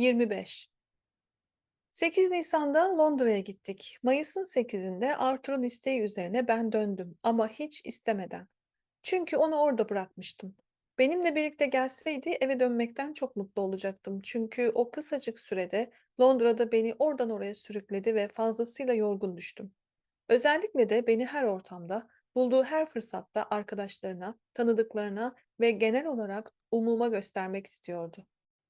25 8 Nisan'da Londra'ya gittik. Mayıs'ın 8'inde Arthur'un isteği üzerine ben döndüm ama hiç istemeden. Çünkü onu orada bırakmıştım. Benimle birlikte gelseydi eve dönmekten çok mutlu olacaktım. Çünkü o kısacık sürede Londra'da beni oradan oraya sürükledi ve fazlasıyla yorgun düştüm. Özellikle de beni her ortamda, bulduğu her fırsatta arkadaşlarına, tanıdıklarına ve genel olarak umuma göstermek istiyordu.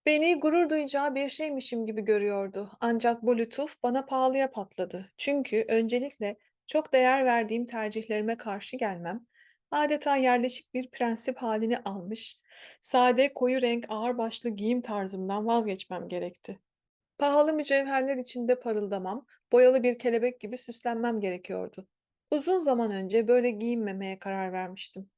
Beni gurur duyacağı bir şeymişim gibi görüyordu. Ancak bu lütuf bana pahalıya patladı. Çünkü öncelikle çok değer verdiğim tercihlerime karşı gelmem, adeta yerleşik bir prensip halini almış, sade, koyu renk, ağırbaşlı giyim tarzımdan vazgeçmem gerekti. Pahalı mücevherler içinde parıldamam, boyalı bir kelebek gibi süslenmem gerekiyordu. Uzun zaman önce böyle giyinmemeye karar vermiştim.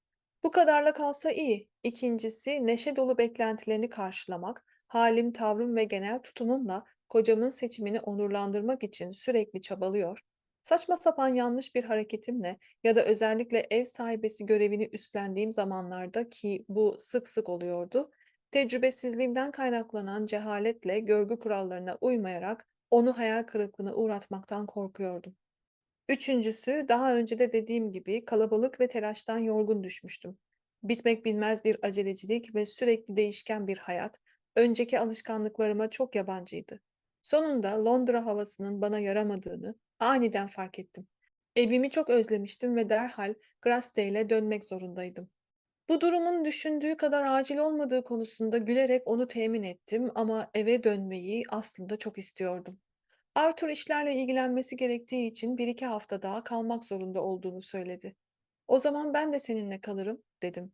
Bu kadarla kalsa iyi. İkincisi, neşe dolu beklentilerini karşılamak, halim, tavrım ve genel tutumumla kocamın seçimini onurlandırmak için sürekli çabalıyor, saçma sapan yanlış bir hareketimle ya da özellikle ev sahibesi görevini üstlendiğim zamanlarda ki bu sık sık oluyordu, tecrübesizliğimden kaynaklanan cehaletle görgü kurallarına uymayarak onu hayal kırıklığına uğratmaktan korkuyordum. Üçüncüsü, daha önce de dediğim gibi kalabalık ve telaştan yorgun düşmüştüm. Bitmek bilmez bir acelecilik ve sürekli değişken bir hayat, önceki alışkanlıklarıma çok yabancıydı. Sonunda Londra havasının bana yaramadığını aniden fark ettim. Evimi çok özlemiştim ve derhal Grassdale'e dönmek zorundaydım. Bu durumun düşündüğü kadar acil olmadığı konusunda gülerek onu temin ettim ama eve dönmeyi aslında çok istiyordum. Arthur işlerle ilgilenmesi gerektiği için bir iki hafta daha kalmak zorunda olduğunu söyledi. O zaman ben de seninle kalırım, dedim.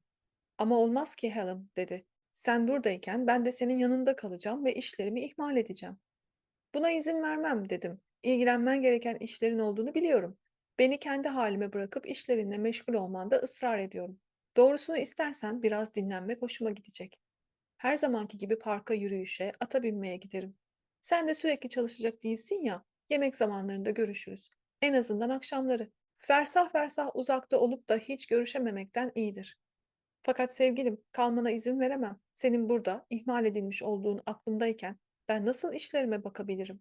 Ama olmaz ki Helen, dedi. Sen buradayken ben de senin yanında kalacağım ve işlerimi ihmal edeceğim. Buna izin vermem, dedim. İlgilenmen gereken işlerin olduğunu biliyorum. Beni kendi halime bırakıp işlerinle meşgul olmanda ısrar ediyorum. Doğrusunu istersen biraz dinlenmek hoşuma gidecek. Her zamanki gibi parka yürüyüşe, ata binmeye giderim. Sen de sürekli çalışacak değilsin ya, yemek zamanlarında görüşürüz. En azından akşamları. Fersah fersah uzakta olup da hiç görüşememekten iyidir. Fakat sevgilim, kalmana izin veremem. Senin burada ihmal edilmiş olduğun aklımdayken ben nasıl işlerime bakabilirim?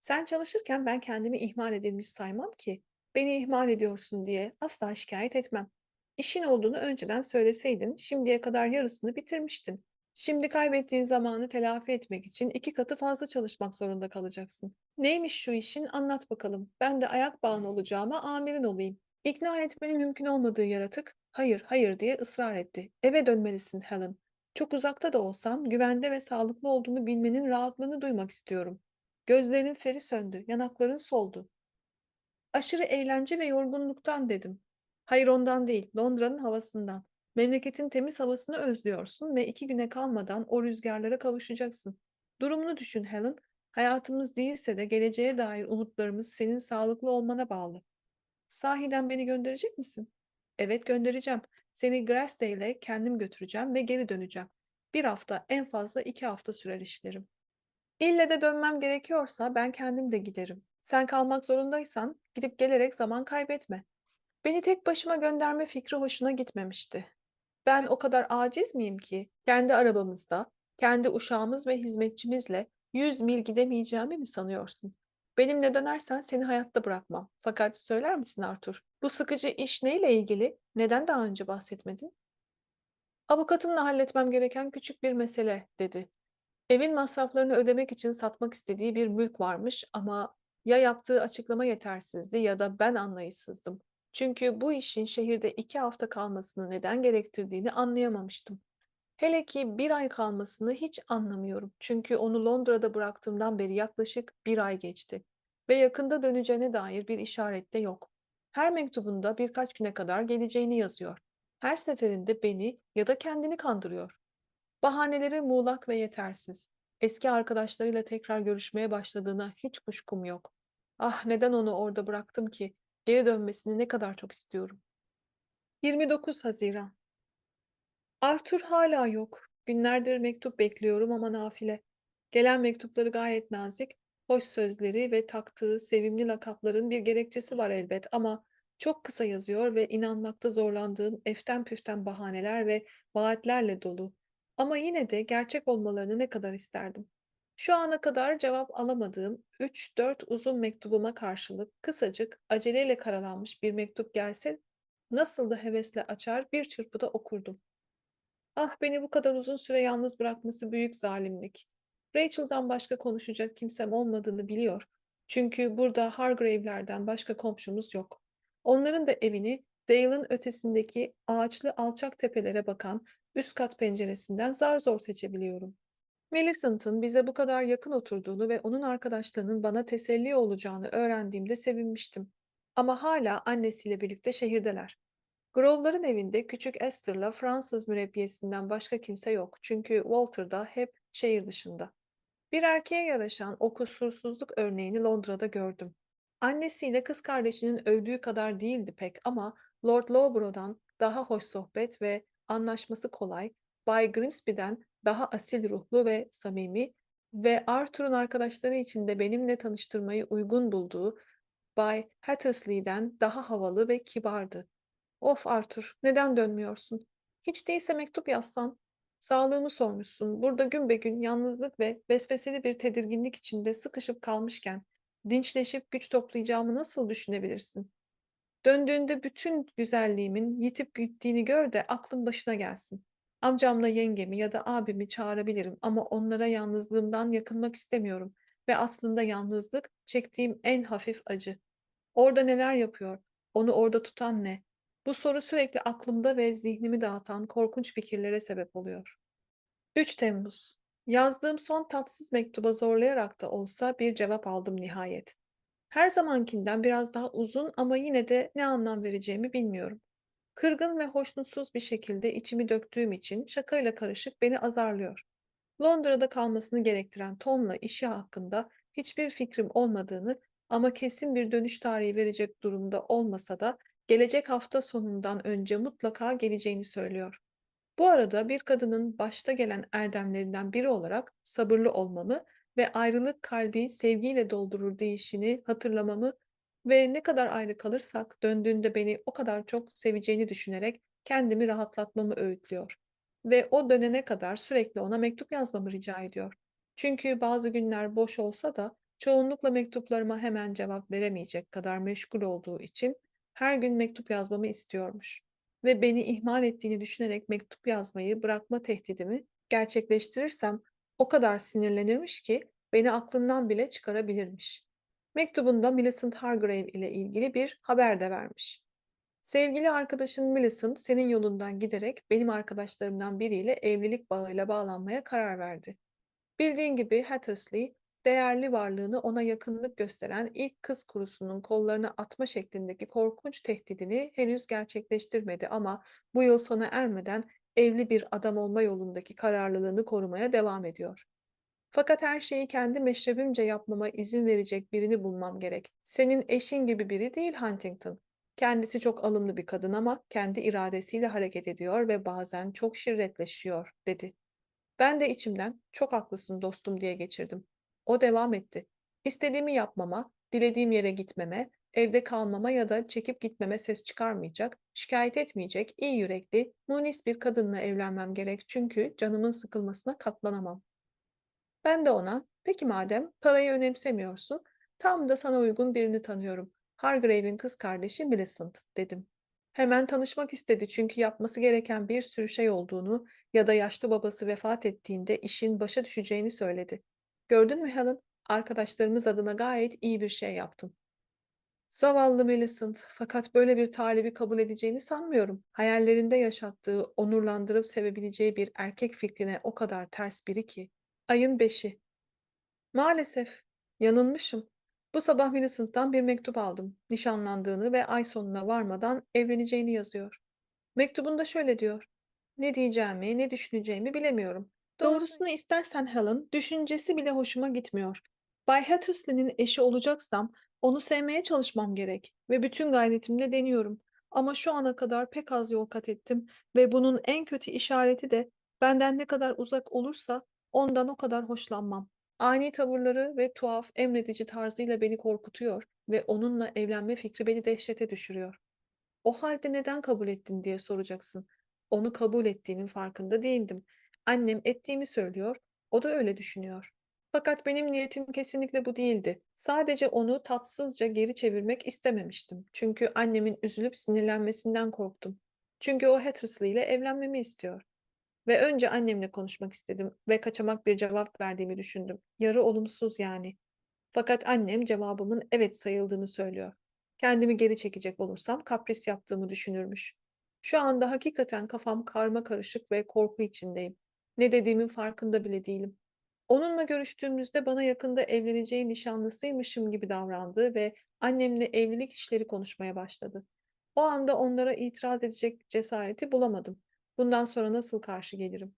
Sen çalışırken ben kendimi ihmal edilmiş saymam ki. Beni ihmal ediyorsun diye asla şikayet etmem. İşin olduğunu önceden söyleseydin, şimdiye kadar yarısını bitirmiştin. Şimdi kaybettiğin zamanı telafi etmek için iki katı fazla çalışmak zorunda kalacaksın. Neymiş şu işin anlat bakalım. Ben de ayak bağını olacağıma amirin olayım. İkna etmenin mümkün olmadığı yaratık, hayır hayır diye ısrar etti. Eve dönmelisin Helen. Çok uzakta da olsan güvende ve sağlıklı olduğunu bilmenin rahatlığını duymak istiyorum. Gözlerinin feri söndü, yanakların soldu. Aşırı eğlence ve yorgunluktan dedim. Hayır ondan değil, Londra'nın havasından. Memleketin temiz havasını özlüyorsun ve iki güne kalmadan o rüzgarlara kavuşacaksın. Durumunu düşün Helen. Hayatımız değilse de geleceğe dair umutlarımız senin sağlıklı olmana bağlı. Sahiden beni gönderecek misin? Evet göndereceğim. Seni Grassdale'e kendim götüreceğim ve geri döneceğim. Bir hafta, en fazla iki hafta sürer işlerim. İlle de dönmem gerekiyorsa ben kendim de giderim. Sen kalmak zorundaysan gidip gelerek zaman kaybetme. Beni tek başıma gönderme fikri hoşuna gitmemişti. Ben o kadar aciz miyim ki kendi arabamızda, kendi uşağımız ve hizmetçimizle yüz mil gidemeyeceğimi mi sanıyorsun? Benimle dönersen seni hayatta bırakmam. Fakat söyler misin Arthur? Bu sıkıcı iş neyle ilgili? Neden daha önce bahsetmedin? Avukatımla halletmem gereken küçük bir mesele, dedi. Evin masraflarını ödemek için satmak istediği bir mülk varmış ama ya yaptığı açıklama yetersizdi ya da ben anlayışsızdım. Çünkü bu işin şehirde iki hafta kalmasını neden gerektirdiğini anlayamamıştım. Hele ki bir ay kalmasını hiç anlamıyorum. Çünkü onu Londra'da bıraktığımdan beri yaklaşık bir ay geçti. Ve yakında döneceğine dair bir işaret de yok. Her mektubunda birkaç güne kadar geleceğini yazıyor. Her seferinde beni ya da kendini kandırıyor. Bahaneleri muğlak ve yetersiz. Eski arkadaşlarıyla tekrar görüşmeye başladığına hiç kuşkum yok. Ah neden onu orada bıraktım ki? Geri dönmesini ne kadar çok istiyorum. 29 Haziran. Arthur hala yok. Günlerdir mektup bekliyorum ama nafile. Gelen mektupları gayet nazik, hoş sözleri ve taktığı sevimli lakapların bir gerekçesi var elbet ama çok kısa yazıyor ve inanmakta zorlandığım eften püften bahaneler ve vaatlerle dolu. Ama yine de gerçek olmalarını ne kadar isterdim. Şu ana kadar cevap alamadığım üç dört uzun mektubuma karşılık kısacık, aceleyle karalanmış bir mektup gelse nasıl da hevesle açar, bir çırpıda okurdum. Ah, beni bu kadar uzun süre yalnız bırakması büyük zalimlik. Rachel'dan başka konuşacak kimsem olmadığını biliyor. Çünkü burada Hargrave'lerden başka komşumuz yok. Onların da evini Dale'ın ötesindeki ağaçlı alçak tepelere bakan üst kat penceresinden zar zor seçebiliyorum. Millicent'ın bize bu kadar yakın oturduğunu ve onun arkadaşlarının bana teselli olacağını öğrendiğimde sevinmiştim. Ama hala annesiyle birlikte şehirdeler. Grove'ların evinde küçük Esther'la Fransız mürebbiyesinden başka kimse yok. Çünkü Walter da hep şehir dışında. Bir erkeğe yaraşan o kusursuzluk örneğini Londra'da gördüm. Annesiyle kız kardeşinin övdüğü kadar değildi pek ama Lord Loughborough'dan daha hoş sohbet ve anlaşması kolay, Bay Grimsby'den daha asil ruhlu ve samimi ve Arthur'un arkadaşları içinde benimle tanıştırmayı uygun bulduğu Bay Hattersley'den daha havalı ve kibardı. Of Arthur, neden dönmüyorsun? Hiç değilse mektup yazsan. Sağlığımı sormuşsun. Burada günbegün yalnızlık ve vesveseli bir tedirginlik içinde sıkışıp kalmışken, dinçleşip güç toplayacağımı nasıl düşünebilirsin? Döndüğünde bütün güzelliğimin yitip gittiğini gör de aklın başına gelsin. Amcamla yengemi ya da abimi çağırabilirim ama onlara yalnızlığımdan yakınmak istemiyorum ve aslında yalnızlık çektiğim en hafif acı. Orada neler yapıyor? Onu orada tutan ne? Bu soru sürekli aklımda ve zihnimi dağıtan korkunç fikirlere sebep oluyor. 3 Temmuz. Yazdığım son tatsız mektuba zorlayarak da olsa bir cevap aldım nihayet. Her zamankinden biraz daha uzun ama yine de ne anlam vereceğimi bilmiyorum. Kırgın ve hoşnutsuz bir şekilde içimi döktüğüm için şakayla karışık beni azarlıyor. Londra'da kalmasını gerektiren Tom'la işi hakkında hiçbir fikrim olmadığını ama kesin bir dönüş tarihi verecek durumda olmasa da gelecek hafta sonundan önce mutlaka geleceğini söylüyor. Bu arada bir kadının başta gelen erdemlerinden biri olarak sabırlı olmamı ve ayrılık kalbi sevgiyle doldurur deyişini hatırlamamı ve ne kadar ayrı kalırsak döndüğünde beni o kadar çok seveceğini düşünerek kendimi rahatlatmamı öğütlüyor. Ve o dönene kadar sürekli ona mektup yazmamı rica ediyor. Çünkü bazı günler boş olsa da çoğunlukla mektuplarıma hemen cevap veremeyecek kadar meşgul olduğu için her gün mektup yazmamı istiyormuş. Ve beni ihmal ettiğini düşünerek mektup yazmayı bırakma tehdidimi gerçekleştirirsem o kadar sinirlenirmiş ki beni aklından bile çıkarabilirmiş. Mektubunda Millicent Hargrave ile ilgili bir haber de vermiş. Sevgili arkadaşın Millicent senin yolundan giderek benim arkadaşlarımdan biriyle evlilik bağıyla bağlanmaya karar verdi. Bildiğin gibi Hattersley, değerli varlığını ona yakınlık gösteren ilk kız kurusunun kollarına atma şeklindeki korkunç tehdidini henüz gerçekleştirmedi ama bu yıl sona ermeden evli bir adam olma yolundaki kararlılığını korumaya devam ediyor. Fakat her şeyi kendi meşrebimce yapmama izin verecek birini bulmam gerek. Senin eşin gibi biri değil Huntington. Kendisi çok alımlı bir kadın ama kendi iradesiyle hareket ediyor ve bazen çok şirretleşiyor, dedi. Ben de içimden çok haklısın dostum diye geçirdim. O devam etti. İstediğimi yapmama, dilediğim yere gitmeme, evde kalmama ya da çekip gitmeme ses çıkarmayacak, şikayet etmeyecek, iyi yürekli, munis bir kadınla evlenmem gerek çünkü canımın sıkılmasına katlanamam. Ben de ona, peki madem parayı önemsemiyorsun, tam da sana uygun birini tanıyorum. Hargrave'in kız kardeşi Millicent, dedim. Hemen tanışmak istedi çünkü yapması gereken bir sürü şey olduğunu ya da yaşlı babası vefat ettiğinde işin başa düşeceğini söyledi. Gördün mü Helen? Arkadaşlarımız adına gayet iyi bir şey yaptım. Zavallı Millicent, fakat böyle bir talibi kabul edeceğini sanmıyorum. Hayallerinde yaşattığı, onurlandırıp sevebileceği bir erkek fikrine o kadar ters biri ki. Ayın beşi. Maalesef, yanılmışım. Bu sabah Millicent'tan bir mektup aldım. Nişanlandığını ve ay sonuna varmadan evleneceğini yazıyor. Mektubunda şöyle diyor. Ne diyeceğimi, ne düşüneceğimi bilemiyorum. Doğrusunu istersen Helen, düşüncesi bile hoşuma gitmiyor. Bay Hattersley'nin eşi olacaksam onu sevmeye çalışmam gerek ve bütün gayretimle deniyorum. Ama şu ana kadar pek az yol kat ettim ve bunun en kötü işareti de benden ne kadar uzak olursa ondan o kadar hoşlanmam. Ani tavırları ve tuhaf, emredici tarzıyla beni korkutuyor ve onunla evlenme fikri beni dehşete düşürüyor. O halde neden kabul ettin diye soracaksın. Onu kabul ettiğimin farkında değildim. Annem ettiğimi söylüyor, o da öyle düşünüyor. Fakat benim niyetim kesinlikle bu değildi. Sadece onu tatsızca geri çevirmek istememiştim. Çünkü annemin üzülüp sinirlenmesinden korktum. Çünkü o Hattersley ile evlenmemi istiyor. Ve önce annemle konuşmak istedim ve kaçamak bir cevap verdiğimi düşündüm. Yarı olumsuz yani. Fakat annem cevabımın evet sayıldığını söylüyor. Kendimi geri çekecek olursam kapris yaptığımı düşünürmüş. Şu anda hakikaten kafam karma karışık ve korku içindeyim. Ne dediğimin farkında bile değilim. Onunla görüştüğümüzde bana yakında evleneceği nişanlısıymışım gibi davrandı ve annemle evlilik işleri konuşmaya başladı. O anda onlara itiraz edecek cesareti bulamadım. Bundan sonra nasıl karşı gelirim?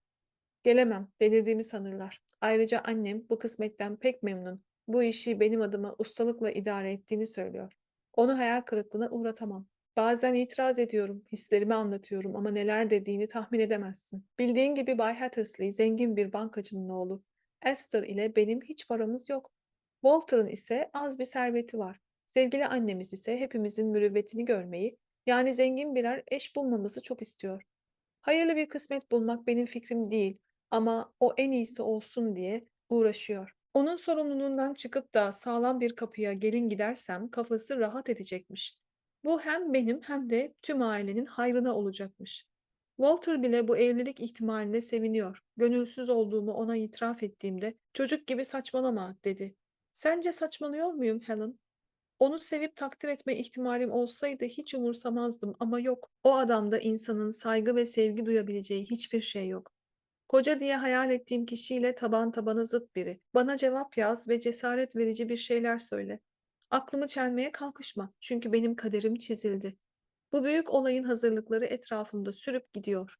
Gelemem, delirdiğimi sanırlar. Ayrıca annem bu kısmetten pek memnun. Bu işi benim adıma ustalıkla idare ettiğini söylüyor. Onu hayal kırıklığına uğratamam. Bazen itiraz ediyorum, hislerimi anlatıyorum ama neler dediğini tahmin edemezsin. Bildiğin gibi Bay Hattersley zengin bir bankacının oğlu. Esther ile benim hiç paramız yok. Walter'ın ise az bir serveti var. Sevgili annemiz ise hepimizin mürüvvetini görmeyi, yani zengin birer eş bulmamızı çok istiyor. Hayırlı bir kısmet bulmak benim fikrim değil ama o en iyisi olsun diye uğraşıyor. Onun sorumluluğundan çıkıp da sağlam bir kapıya gelin gidersem kafası rahat edecekmiş. Bu hem benim hem de tüm ailenin hayrına olacakmış. Walter bile bu evlilik ihtimaline seviniyor. Gönülsüz olduğumu ona itiraf ettiğimde çocuk gibi saçmalama dedi. Sence saçmalıyor muyum Helen? Onu sevip takdir etme ihtimalim olsaydı hiç umursamazdım ama yok. O adamda insanın saygı ve sevgi duyabileceği hiçbir şey yok. Koca diye hayal ettiğim kişiyle taban tabana zıt biri. Bana cevap yaz ve cesaret verici bir şeyler söyle. Aklımı çelmeye kalkışma çünkü benim kaderim çizildi. Bu büyük olayın hazırlıkları etrafımda sürüp gidiyor.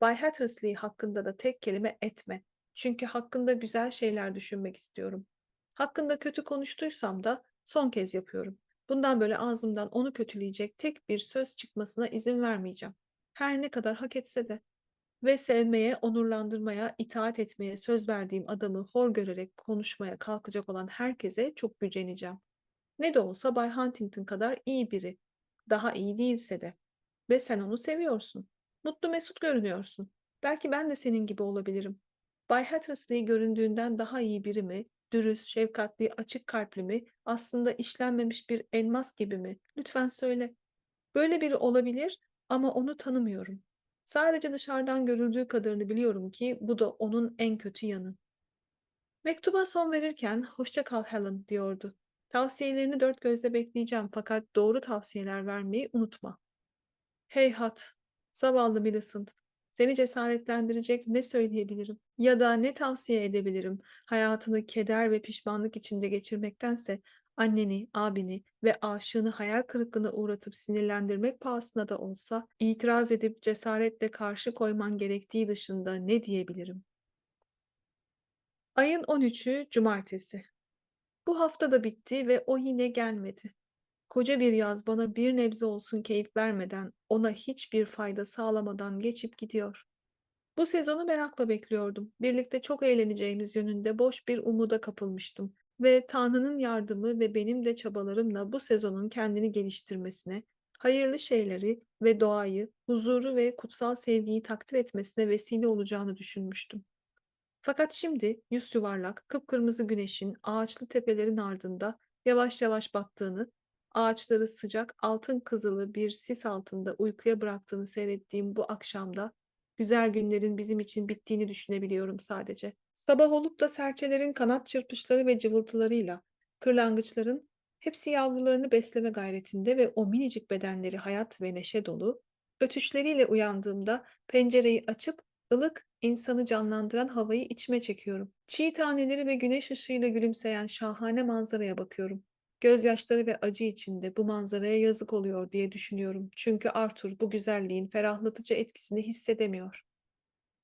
Bay Hattersley hakkında da tek kelime etme. Çünkü hakkında güzel şeyler düşünmek istiyorum. Hakkında kötü konuştuysam da son kez yapıyorum. Bundan böyle ağzımdan onu kötüleyecek tek bir söz çıkmasına izin vermeyeceğim. Her ne kadar hak etse de. Ve sevmeye, onurlandırmaya, itaat etmeye söz verdiğim adamı hor görerek konuşmaya kalkacak olan herkese çok güceneceğim. Ne de olsa Bay Huntington kadar iyi biri. Daha iyi değilse de. Ve sen onu seviyorsun. Mutlu mesut görünüyorsun. Belki ben de senin gibi olabilirim. Bay Hattersley göründüğünden daha iyi biri mi? Dürüst, şefkatli, açık kalpli mi? Aslında işlenmemiş bir elmas gibi mi? Lütfen söyle. Böyle biri olabilir ama onu tanımıyorum. Sadece dışarıdan görüldüğü kadarını biliyorum ki bu da onun en kötü yanı. Mektuba son verirken "Hoşça kal Helen." diyordu. "Tavsiyelerini dört gözle bekleyeceğim fakat doğru tavsiyeler vermeyi unutma." Heyhat, zavallı Millicent. Seni cesaretlendirecek ne söyleyebilirim ya da ne tavsiye edebilirim hayatını keder ve pişmanlık içinde geçirmektense anneni, abini ve aşığını hayal kırıklığına uğratıp sinirlendirmek pahasına da olsa itiraz edip cesaretle karşı koyman gerektiği dışında ne diyebilirim? Ayın 13'ü Cumartesi. Bu hafta da bitti ve o yine gelmedi. Koca bir yaz bana bir nebze olsun keyif vermeden, ona hiçbir fayda sağlamadan geçip gidiyor. Bu sezonu merakla bekliyordum. Birlikte çok eğleneceğimiz yönünde boş bir umuda kapılmıştım ve Tanrı'nın yardımı ve benim de çabalarımla bu sezonun kendini geliştirmesine, hayırlı şeyleri ve doğayı, huzuru ve kutsal sevgiyi takdir etmesine vesile olacağını düşünmüştüm. Fakat şimdi yüz yuvarlak, kıpkırmızı güneşin ağaçlı tepelerin ardında yavaş yavaş battığını, ağaçları sıcak altın kızılı bir sis altında uykuya bıraktığını seyrettiğim bu akşamda güzel günlerin bizim için bittiğini düşünebiliyorum sadece. Sabah olup da serçelerin kanat çırpışları ve cıvıltılarıyla, kırlangıçların hepsi yavrularını besleme gayretinde ve o minicik bedenleri hayat ve neşe dolu, ötüşleriyle uyandığımda pencereyi açıp ılık, insanı canlandıran havayı içime çekiyorum. Çiğ taneleri ve güneş ışığıyla gülümseyen şahane manzaraya bakıyorum. Gözyaşları ve acı içinde bu manzaraya yazık oluyor diye düşünüyorum. Çünkü Arthur bu güzelliğin ferahlatıcı etkisini hissedemiyor.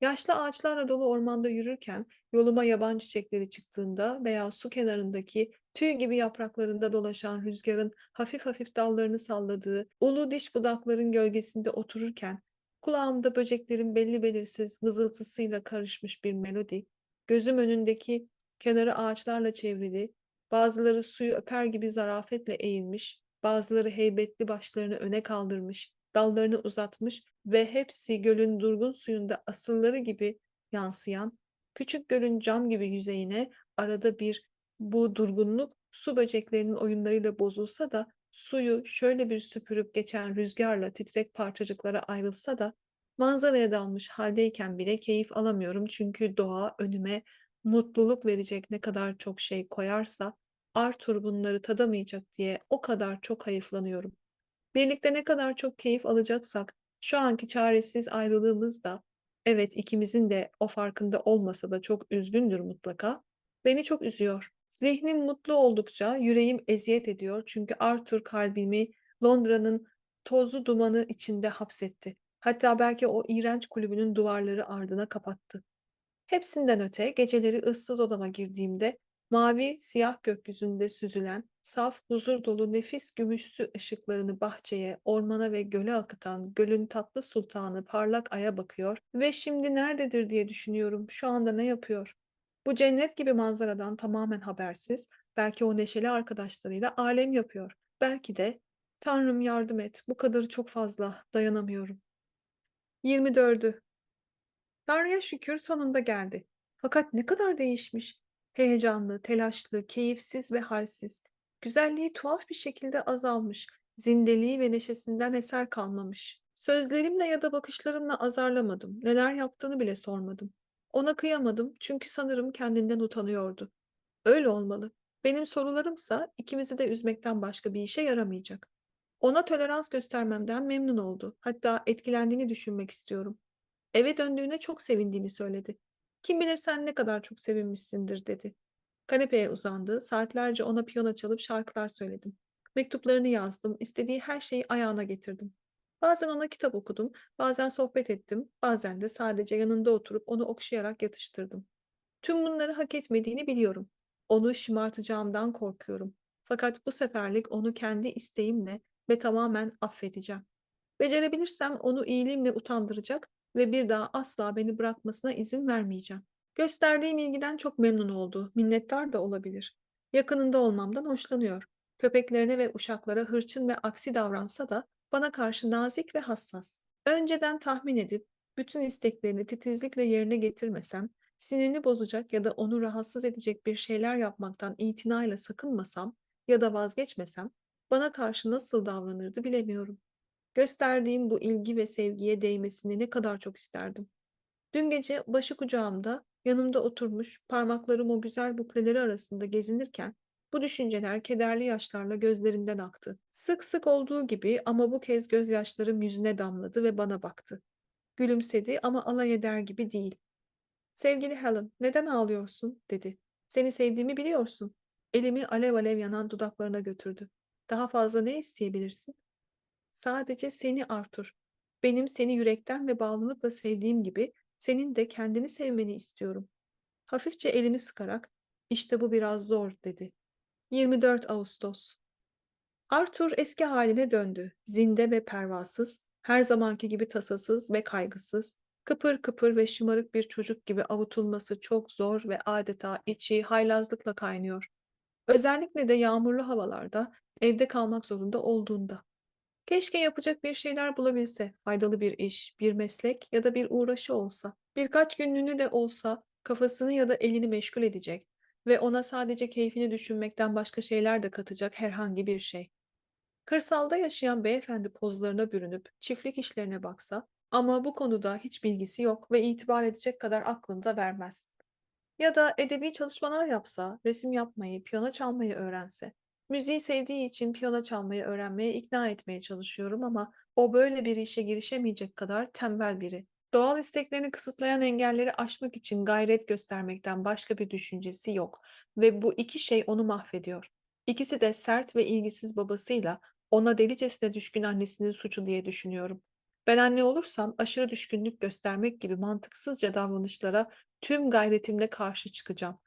Yaşlı ağaçlarla dolu ormanda yürürken yoluma yaban çiçekleri çıktığında veya su kenarındaki tüy gibi yapraklarında dolaşan rüzgarın hafif hafif dallarını salladığı ulu diş budakların gölgesinde otururken kulağımda böceklerin belli belirsiz vızıltısıyla karışmış bir melodi, gözüm önündeki kenarı ağaçlarla çevrili, bazıları suyu öper gibi zarafetle eğilmiş, bazıları heybetli başlarını öne kaldırmış, dallarını uzatmış ve hepsi gölün durgun suyunda asılları gibi yansıyan, küçük gölün cam gibi yüzeyine arada bir bu durgunluk su böceklerinin oyunlarıyla bozulsa da suyu şöyle bir süpürüp geçen rüzgarla titrek parçacıklara ayrılsa da manzaraya dalmış haldeyken bile keyif alamıyorum çünkü doğa önüme mutluluk verecek ne kadar çok şey koyarsa Arthur bunları tadamayacak diye o kadar çok hayıflanıyorum. Birlikte ne kadar çok keyif alacaksak, şu anki çaresiz ayrılığımız da, evet ikimizin de o farkında olmasa da çok üzgündür mutlaka, beni çok üzüyor. Zihnim mutlu oldukça yüreğim eziyet ediyor çünkü Arthur kalbimi Londra'nın tozlu dumanı içinde hapsetti. Hatta belki o iğrenç kulübünün duvarları ardına kapattı. Hepsinden öte geceleri ıssız odama girdiğimde mavi siyah gökyüzünde süzülen saf huzur dolu nefis gümüşsü ışıklarını bahçeye, ormana ve göle akıtan gölün tatlı sultanı parlak aya bakıyor ve şimdi nerededir diye düşünüyorum. Şu anda ne yapıyor? Bu cennet gibi manzaradan tamamen habersiz, belki o neşeli arkadaşlarıyla alem yapıyor. Belki de Tanrım yardım et, bu kadarı çok fazla, dayanamıyorum. 24'ü Tanrı'ya şükür sonunda geldi. Fakat ne kadar değişmiş. Heyecanlı, telaşlı, keyifsiz ve halsiz. Güzelliği tuhaf bir şekilde azalmış. Zindeliği ve neşesinden eser kalmamış. Sözlerimle ya da bakışlarımla azarlamadım. Neler yaptığını bile sormadım. Ona kıyamadım çünkü sanırım kendinden utanıyordu. Öyle olmalı. Benim sorularımsa ikimizi de üzmekten başka bir işe yaramayacak. Ona tolerans göstermemden memnun oldu. Hatta etkilendiğini düşünmek istiyorum. Eve döndüğüne çok sevindiğini söyledi. Kim bilir sen ne kadar çok sevinmişsindir dedi. Kanepeye uzandı, saatlerce ona piyano çalıp şarkılar söyledim. Mektuplarını yazdım, istediği her şeyi ayağına getirdim. Bazen ona kitap okudum, bazen sohbet ettim, bazen de sadece yanında oturup onu okşayarak yatıştırdım. Tüm bunları hak etmediğini biliyorum. Onu şımartacağımdan korkuyorum. Fakat bu seferlik onu kendi isteğimle ve tamamen affedeceğim. Becerebilirsem onu iyiliğimle utandıracak ve bir daha asla beni bırakmasına izin vermeyeceğim. Gösterdiğim ilgiden çok memnun oldu, minnettar da olabilir. Yakınında olmamdan hoşlanıyor. Köpeklerine ve uşaklara hırçın ve aksi davransa da bana karşı nazik ve hassas. Önceden tahmin edip bütün isteklerini titizlikle yerine getirmesem, sinirini bozacak ya da onu rahatsız edecek bir şeyler yapmaktan itinayla sakınmasam ya da vazgeçmesem, bana karşı nasıl davranırdı bilemiyorum. Gösterdiğim bu ilgi ve sevgiye değmesini ne kadar çok isterdim. Dün gece başı kucağımda, yanımda oturmuş, parmaklarım o güzel bukleleri arasında gezinirken bu düşünceler kederli yaşlarla gözlerimden aktı. Sık sık olduğu gibi ama bu kez gözyaşlarım yüzüne damladı ve bana baktı. Gülümsedi ama alay eder gibi değil. Sevgili Helen, neden ağlıyorsun? dedi. Seni sevdiğimi biliyorsun. Elimi alev alev yanan dudaklarına götürdü. Daha fazla ne isteyebilirsin? Sadece seni Arthur. Benim seni yürekten ve bağlılıkla sevdiğim gibi senin de kendini sevmeni istiyorum. Hafifçe elimi sıkarak işte bu biraz zor dedi. 24 Ağustos Arthur eski haline döndü. Zinde ve pervasız, her zamanki gibi tasasız ve kaygısız, kıpır kıpır ve şımarık bir çocuk gibi avutulması çok zor ve adeta içi haylazlıkla kaynıyor. Özellikle de yağmurlu havalarda evde kalmak zorunda olduğunda. Keşke yapacak bir şeyler bulabilse, faydalı bir iş, bir meslek ya da bir uğraşı olsa. Birkaç günlüğünü de olsa kafasını ya da elini meşgul edecek ve ona sadece keyfini düşünmekten başka şeyler de katacak herhangi bir şey. Kırsalda yaşayan beyefendi pozlarına bürünüp çiftlik işlerine baksa ama bu konuda hiç bilgisi yok ve itibar edecek kadar aklını da vermez. Ya da edebi çalışmalar yapsa, resim yapmayı, piyano çalmayı öğrense. Müziği sevdiği için piyano çalmayı öğrenmeye ikna etmeye çalışıyorum ama o böyle bir işe girişemeyecek kadar tembel biri. Doğal isteklerini kısıtlayan engelleri aşmak için gayret göstermekten başka bir düşüncesi yok ve bu iki şey onu mahvediyor. İkisi de sert ve ilgisiz babasıyla ona delicesine düşkün annesinin suçu diye düşünüyorum. Ben anne olursam aşırı düşkünlük göstermek gibi mantıksızca davranışlara tüm gayretimle karşı çıkacağım.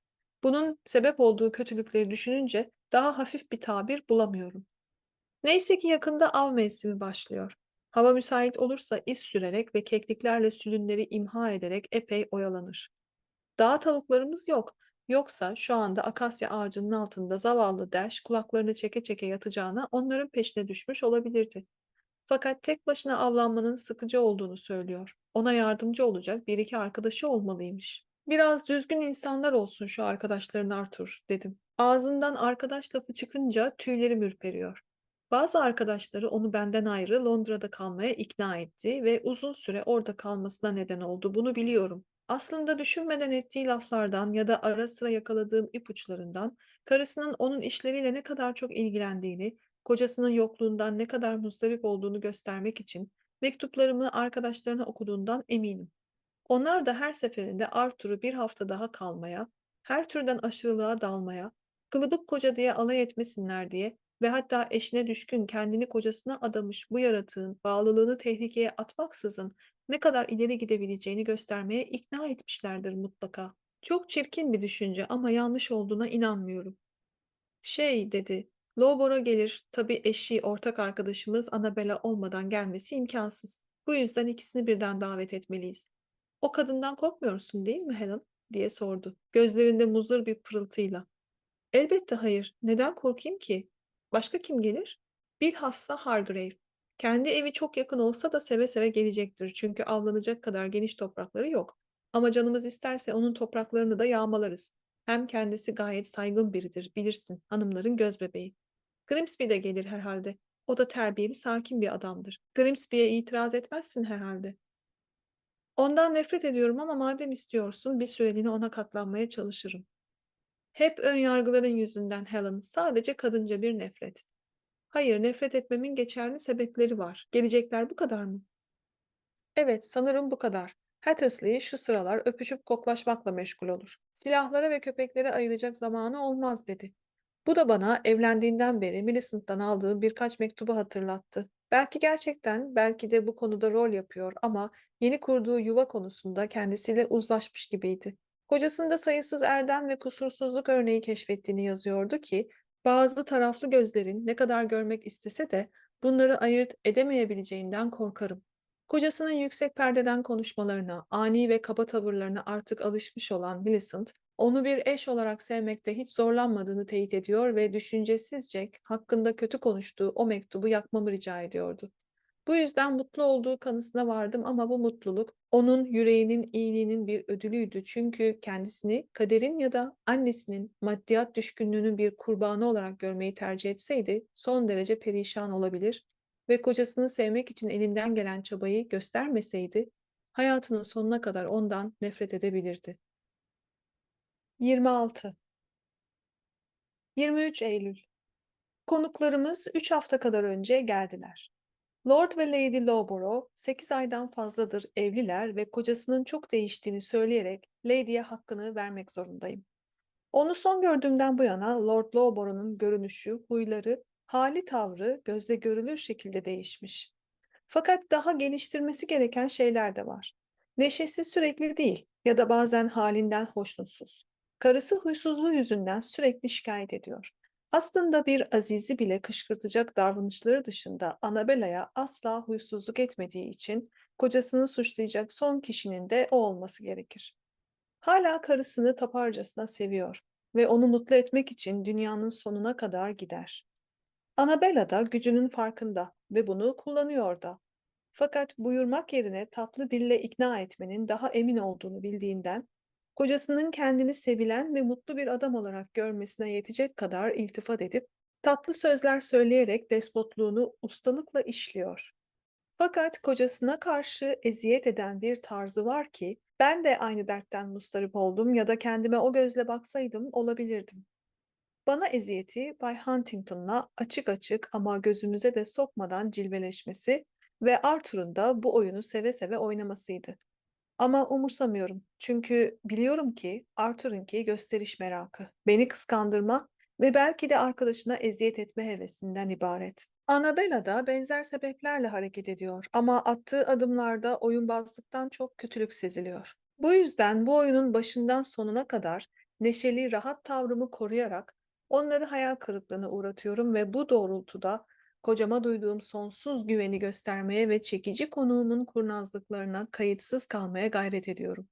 Bunun sebep olduğu kötülükleri düşününce daha hafif bir tabir bulamıyorum. Neyse ki yakında av mevsimi başlıyor. Hava müsait olursa iz sürerek ve kekliklerle sülünleri imha ederek epey oyalanır. Dağ tavuklarımız yok. Yoksa şu anda akasya ağacının altında zavallı Dash kulaklarını çeke çeke yatacağına onların peşine düşmüş olabilirdi. Fakat tek başına avlanmanın sıkıcı olduğunu söylüyor. Ona yardımcı olacak bir iki arkadaşı olmalıymış. Biraz düzgün insanlar olsun şu arkadaşların Arthur, dedim. Ağzından arkadaş lafı çıkınca tüylerim ürperiyor. Bazı arkadaşları onu benden ayrı Londra'da kalmaya ikna etti ve uzun süre orada kalmasına neden oldu. Bunu biliyorum. Aslında düşünmeden ettiği laflardan ya da ara sıra yakaladığım ipuçlarından karısının onun işleriyle ne kadar çok ilgilendiğini, kocasının yokluğundan ne kadar muzdarip olduğunu göstermek için mektuplarımı arkadaşlarına okuduğundan eminim. Onlar da her seferinde Arthur'u bir hafta daha kalmaya, her türden aşırılığa dalmaya, kılıbık koca diye alay etmesinler diye ve hatta eşine düşkün kendini kocasına adamış bu yaratığın bağlılığını tehlikeye atmaksızın ne kadar ileri gidebileceğini göstermeye ikna etmişlerdir mutlaka. Çok çirkin bir düşünce ama yanlış olduğuna inanmıyorum. Şey dedi, Lowborough gelir. Tabii eşi, ortak arkadaşımız Annabella olmadan gelmesi imkansız. Bu yüzden ikisini birden davet etmeliyiz. O kadından korkmuyorsun değil mi Helen? diye sordu. Gözlerinde muzır bir pırıltıyla. Elbette hayır. Neden korkayım ki? Başka kim gelir? Bilhassa Hargrave. Kendi evi çok yakın olsa da seve seve gelecektir. Çünkü avlanacak kadar geniş toprakları yok. Ama canımız isterse onun topraklarını da yağmalarız. Hem kendisi gayet saygın biridir, bilirsin, hanımların gözbebeği. Grimsby de gelir herhalde. O da terbiyeli, sakin bir adamdır. Grimsby'ye itiraz etmezsin herhalde. Ondan nefret ediyorum ama madem istiyorsun, bir süreliğine ona katlanmaya çalışırım. Hep ön yargıların yüzünden Helen, sadece kadınca bir nefret. Hayır, nefret etmemin geçerli sebepleri var. Gelecekler bu kadar mı? Evet, sanırım bu kadar. Hattersley şu sıralar öpüşüp koklaşmakla meşgul olur. Silahlara ve köpeklere ayıracak zamanı olmaz dedi. Bu da bana evlendiğinden beri Millicent'tan aldığım birkaç mektubu hatırlattı. Belki gerçekten, belki de bu konuda rol yapıyor ama yeni kurduğu yuva konusunda kendisiyle uzlaşmış gibiydi. Kocasında sayısız erdem ve kusursuzluk örneği keşfettiğini yazıyordu ki, bazı taraflı gözlerin ne kadar görmek istese de bunları ayırt edemeyebileceğinden korkarım. Kocasının yüksek perdeden konuşmalarına, ani ve kaba tavırlarına artık alışmış olan Millicent, onu bir eş olarak sevmekte hiç zorlanmadığını teyit ediyor ve düşüncesizce hakkında kötü konuştuğu o mektubu yakmamı rica ediyordu. Bu yüzden mutlu olduğu kanısına vardım ama bu mutluluk onun yüreğinin iyiliğinin bir ödülüydü. Çünkü kendisini kaderin ya da annesinin maddiyat düşkünlüğünün bir kurbanı olarak görmeyi tercih etseydi son derece perişan olabilir ve kocasını sevmek için elinden gelen çabayı göstermeseydi hayatının sonuna kadar ondan nefret edebilirdi. 26 23 Eylül Konuklarımız 3 hafta kadar önce geldiler. Lord ve Lady Loughborough 8 aydan fazladır evliler ve kocasının çok değiştiğini söyleyerek Lady'ye hakkını vermek zorundayım. Onu son gördüğümden bu yana Lord Loughborough'un görünüşü, huyları, hali tavrı gözle görülür şekilde değişmiş. Fakat daha geliştirmesi gereken şeyler de var. Neşesi sürekli değil ya da bazen halinden hoşnutsuz. Karısı huysuzluğu yüzünden sürekli şikayet ediyor. Aslında bir Aziz'i bile kışkırtacak davranışları dışında Annabella'ya asla huysuzluk etmediği için kocasını suçlayacak son kişinin de o olması gerekir. Hala karısını taparcasına seviyor ve onu mutlu etmek için dünyanın sonuna kadar gider. Annabella da gücünün farkında ve bunu kullanıyor da. Fakat buyurmak yerine tatlı dille ikna etmenin daha emin olduğunu bildiğinden, kocasının kendini sevilen ve mutlu bir adam olarak görmesine yetecek kadar iltifat edip, tatlı sözler söyleyerek despotluğunu ustalıkla işliyor. Fakat kocasına karşı eziyet eden bir tarzı var ki, ben de aynı dertten mustarip oldum ya da kendime o gözle baksaydım olabilirdim. Bana eziyeti Bay Huntington'la açık açık ama gözümüze de sokmadan cilveleşmesi ve Arthur'un da bu oyunu seve seve oynamasıydı. Ama umursamıyorum çünkü biliyorum ki Arthur'unki gösteriş merakı, beni kıskandırma ve belki de arkadaşına eziyet etme hevesinden ibaret. Annabella da benzer sebeplerle hareket ediyor ama attığı adımlarda oyunbazlıktan çok kötülük seziliyor. Bu yüzden bu oyunun başından sonuna kadar neşeli, rahat tavrımı koruyarak onları hayal kırıklığına uğratıyorum ve bu doğrultuda kocama duyduğum sonsuz güveni göstermeye ve çekici konuğumun kurnazlıklarına kayıtsız kalmaya gayret ediyorum.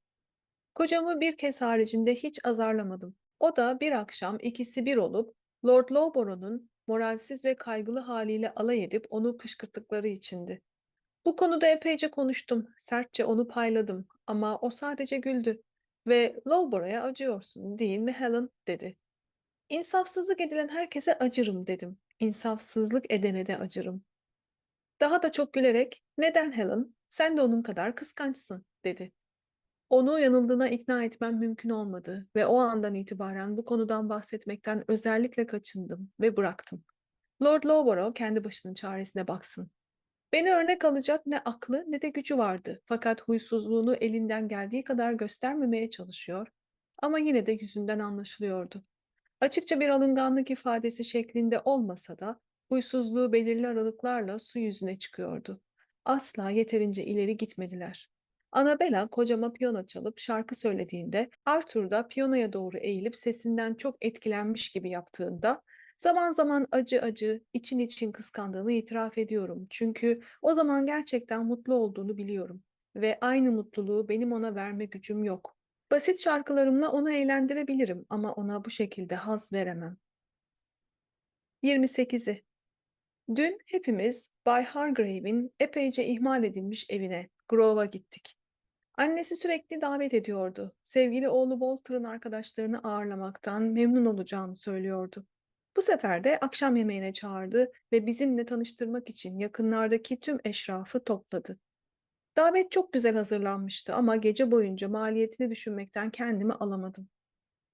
Kocamı bir kez haricinde hiç azarlamadım. O da bir akşam ikisi bir olup Lord Loughborough'un moralsiz ve kaygılı haliyle alay edip onu kışkırttıkları içindi. Bu konuda epeyce konuştum, sertçe onu payladım ama o sadece güldü. Ve Loughborough'a acıyorsun, değil mi Helen? dedi. İnsafsızlık edilen herkese acırım dedim. İnsafsızlık edene de acırım. Daha da çok gülerek, neden Helen? Sen de onun kadar kıskançsın, dedi. Onu yanıldığına ikna etmem mümkün olmadı ve o andan itibaren bu konudan bahsetmekten özellikle kaçındım ve bıraktım. Lord Loughborough kendi başının çaresine baksın. Beni örnek alacak ne aklı ne de gücü vardı. Fakat huysuzluğunu elinden geldiği kadar göstermemeye çalışıyor ama yine de yüzünden anlaşılıyordu. Açıkça bir alınganlık ifadesi şeklinde olmasa da huysuzluğu belirli aralıklarla su yüzüne çıkıyordu. Asla yeterince ileri gitmediler. Annabella kocama piyano çalıp şarkı söylediğinde, Arthur da piyanoya doğru eğilip sesinden çok etkilenmiş gibi yaptığında, zaman zaman acı acı, için için kıskandığımı itiraf ediyorum. Çünkü o zaman gerçekten mutlu olduğunu biliyorum ve aynı mutluluğu benim ona verme gücüm yok. Basit şarkılarımla onu eğlendirebilirim ama ona bu şekilde haz veremem. 28'i Dün hepimiz Bay Hargrave'in epeyce ihmal edilmiş evine, Grove'a gittik. Annesi sürekli davet ediyordu. Sevgili oğlu Walter'ın arkadaşlarını ağırlamaktan memnun olacağını söylüyordu. Bu sefer de akşam yemeğine çağırdı ve bizimle tanıştırmak için yakınlardaki tüm eşrafı topladı. Davet çok güzel hazırlanmıştı ama gece boyunca maliyetini düşünmekten kendimi alamadım.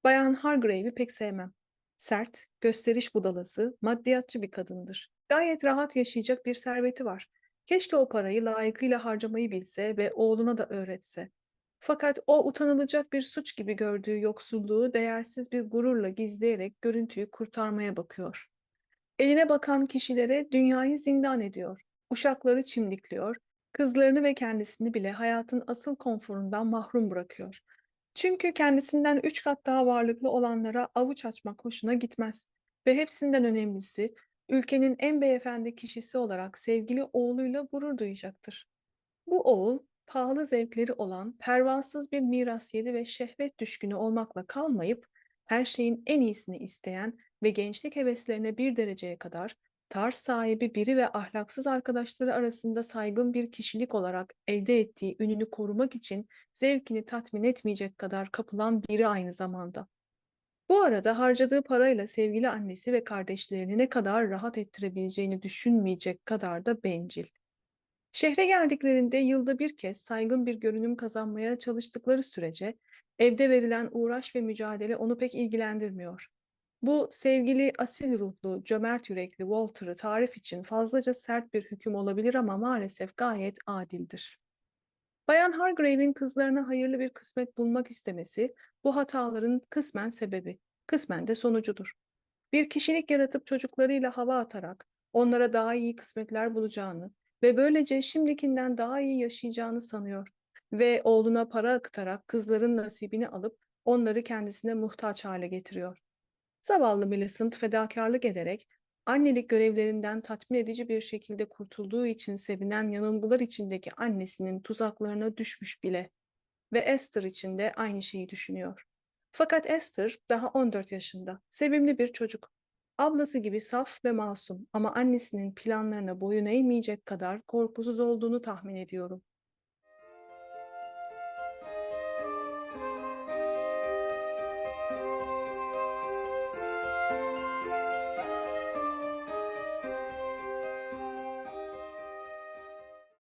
Bayan Hargrave'i pek sevmem. Sert, gösteriş budalası, maddiyatçı bir kadındır. Gayet rahat yaşayacak bir serveti var. Keşke o parayı layıkıyla harcamayı bilse ve oğluna da öğretse. Fakat o utanılacak bir suç gibi gördüğü yoksulluğu değersiz bir gururla gizleyerek görüntüyü kurtarmaya bakıyor. Eline bakan kişilere dünyayı zindan ediyor. Uşakları çimdikliyor, kızlarını ve kendisini bile hayatın asıl konforundan mahrum bırakıyor. Çünkü kendisinden üç kat daha varlıklı olanlara avuç açmak hoşuna gitmez. Ve hepsinden önemlisi, ülkenin en beyefendi kişisi olarak sevgili oğluyla gurur duyacaktır. Bu oğul, pahalı zevkleri olan, pervasız bir miras yedi ve şehvet düşkünü olmakla kalmayıp, her şeyin en iyisini isteyen ve gençlik heveslerine bir dereceye kadar tarz sahibi biri ve ahlaksız arkadaşları arasında saygın bir kişilik olarak elde ettiği ününü korumak için zevkini tatmin etmeyecek kadar kapılan biri aynı zamanda. Bu arada harcadığı parayla sevgili annesi ve kardeşlerini ne kadar rahat ettirebileceğini düşünmeyecek kadar da bencil. Şehre geldiklerinde yılda bir kez saygın bir görünüm kazanmaya çalıştıkları sürece evde verilen uğraş ve mücadele onu pek ilgilendirmiyor. Bu sevgili asil ruhlu, cömert yürekli Walter'ı tarif için fazlaca sert bir hüküm olabilir ama maalesef gayet adildir. Bayan Hargrave'in kızlarına hayırlı bir kısmet bulmak istemesi bu hataların kısmen sebebi, kısmen de sonucudur. Bir kişilik yaratıp çocuklarıyla hava atarak onlara daha iyi kısmetler bulacağını ve böylece şimdikinden daha iyi yaşayacağını sanıyor ve oğluna para akıtarak kızların nasibini alıp onları kendisine muhtaç hale getiriyor. Zavallı Millicent fedakarlık ederek annelik görevlerinden tatmin edici bir şekilde kurtulduğu için sevinen yanılgılar içindeki annesinin tuzaklarına düşmüş bile ve Esther için de aynı şeyi düşünüyor. Fakat Esther daha 14 yaşında, sevimli bir çocuk. Ablası gibi saf ve masum ama annesinin planlarına boyun eğmeyecek kadar korkusuz olduğunu tahmin ediyorum.